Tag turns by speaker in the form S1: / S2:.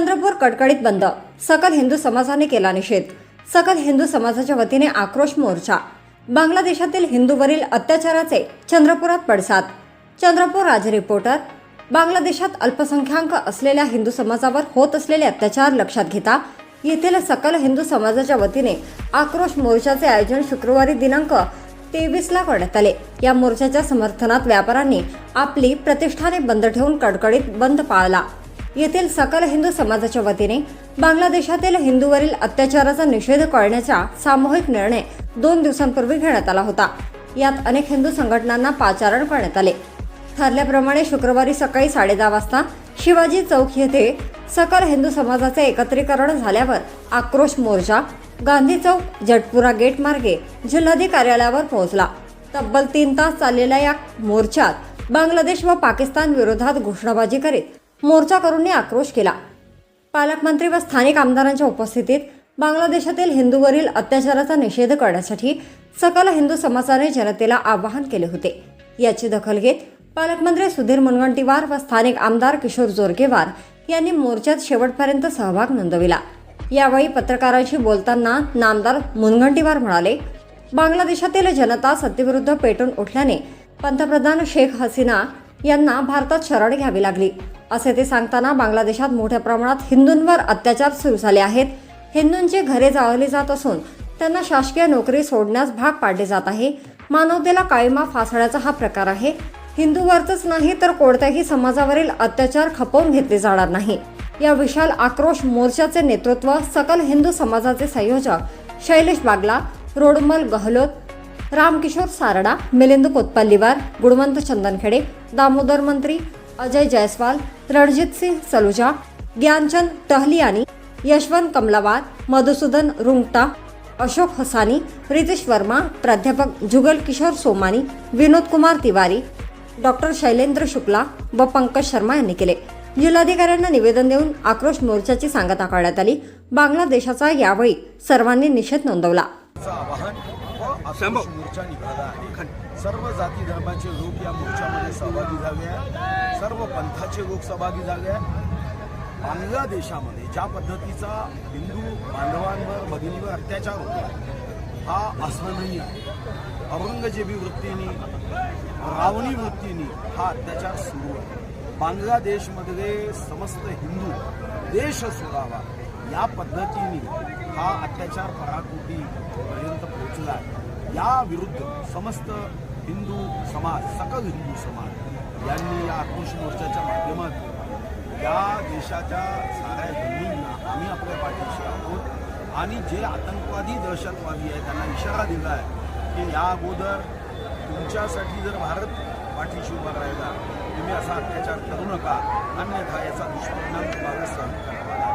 S1: चंद्रपूर कडकडीत बंद. सकल हिंदू समाजाने केला निषेध. सकल हिंदू समाजाच्या वतीने आक्रोश मोर्चा. बांगलादेशातील हिंदूवरील अत्याचाराचे चंद्रपुरात पडसाद. चंद्रपूर राज रिपोर्टर बांगलादेशात अल्पसंख्याक असलेल्या हिंदू समाजावर होत असलेले अत्याचार लक्षात घेता येथील सकल हिंदू समाजाच्या वतीने आक्रोश मोर्चाचे आयोजन शुक्रवारी दिनांक तेवीसला करण्यात आले. या मोर्चाच्या समर्थनात व्यापाऱ्यांनी आपली प्रतिष्ठाने बंद ठेवून कडकडीत बंद पाळला. येथील सकल हिंदू समाजाच्या वतीने बांगलादेशातील हिंदूवरील अत्याचाराचा निषेध करण्याचा सामूहिक निर्णय दोन दिवसांपूर्वी घेण्यात आला होता. यात अनेक हिंदू संघटनांना पाचारण करण्यात आले. ठरल्याप्रमाणे शुक्रवारी सकाळी साडेदहा वाजता शिवाजी चौक येथे सकल हिंदू समाजाचे एकत्रीकरण झाल्यावर आक्रोश मोर्चा गांधी चौक जटपुरा गेट मार्गे जिल्हाधिकारी कार्यालयावर पोहोचला. तब्बल तीन तास चाललेल्या या मोर्चात बांगलादेश व पाकिस्तान विरोधात घोषणाबाजी करीत मोर्चाकरूंनी आक्रोश केला. पालकमंत्री व स्थानिक आमदारांच्या उपस्थितीत बांगलादेशातील हिंदूवरील अत्याचाराचा निषेध करण्यासाठी सकल हिंदू समाजाने जनतेला आवाहन केले होते. याची दखल घेत पालकमंत्री सुधीर मुनगंटीवार व स्थानिक आमदार किशोर जोरगेवार यांनी मोर्चात शेवटपर्यंत सहभाग नोंदविला. यावेळी पत्रकारांशी बोलताना नामदार मुनगंटीवार म्हणाले बांगलादेशातील जनता सत्तेविरुद्ध पेटून उठल्याने पंतप्रधान शेख हसीना यांना भारतात शरण घ्यावी लागली. असे ते सांगताना बांगलादेशात मोठ्या प्रमाणात हिंदूंवर अत्याचार सुरू झाले आहेत. हिंदूंची घरे जाळली जात असून त्यांना शासकीय नोकरी सोडण्यास भाग पाडले जात आहे. मानवतेला काळीमा फासण्याचा हा प्रकार आहे. हिंदूवरच नाही तर कोणत्याही समाजावरील अत्याचार खपवून घेतले जाणार नाही. या विशाल आक्रोश मोर्चाचे नेतृत्व सकल हिंदू समाजाचे संयोजक शैलेश बागला रोडमल गहलोत रामकिशोर सारडा मिलिंद कोतपल्लीवार गुणवंत चंदनखेडे दामोदर मंत्री अजय जयस्वाल रणजित सिंह सलुजा ज्ञानचंद टहलियानी यशवंत कमलावार मधुसूदन रुंगटा अशोक हसानी प्रितेश वर्मा प्राध्यापक जुगल किशोर सोमानी विनोद कुमार तिवारी डॉक्टर शैलेंद्र शुक्ला व पंकज शर्मा यांनी केले. जिल्हाधिकाऱ्यांना निवेदन देऊन आक्रोश मोर्चाची सांगता करण्यात आली. बांगलादेशाचा यावेळी सर्वांनी निषेध नोंदवला.
S2: सर्व जाती धर्माचे लोक या मोर्चामध्ये सहभागी झाले आहेत. सर्व पंथाचे लोक सहभागी झाले आहेत. बांगलादेशामध्ये ज्या पद्धतीचा हिंदू बांधवांवर भगिनीवर अत्याचार होतो हा असहनीय औरंगजेबी वृत्तीने रावणी वृत्तीने हा अत्याचार सुरू आहे. बांगलादेशमधले समस्त हिंदू देश सोडावा या पद्धतीने हा अत्याचार पराकृतीपर्यंत पोहोचला आहे. या विरुद्ध समस्त हिंदू समाज सकल हिंदू समाज यांनी या आक्रोश मोर्चाच्या माध्यमातून या देशाच्या साऱ्या हिंदूंना आम्ही आपल्या पाठीशी आहोत. आणि जे आतंकवादी दहशतवादी आहे त्यांना इशारा दिला आहे की या अगोदर तुमच्यासाठी जर भारत पाठीशी उभा राहिला तुम्ही असा अत्याचार करू नका. अन्यथा याचा दुष्परिणाम तुम्हाला सहन करावा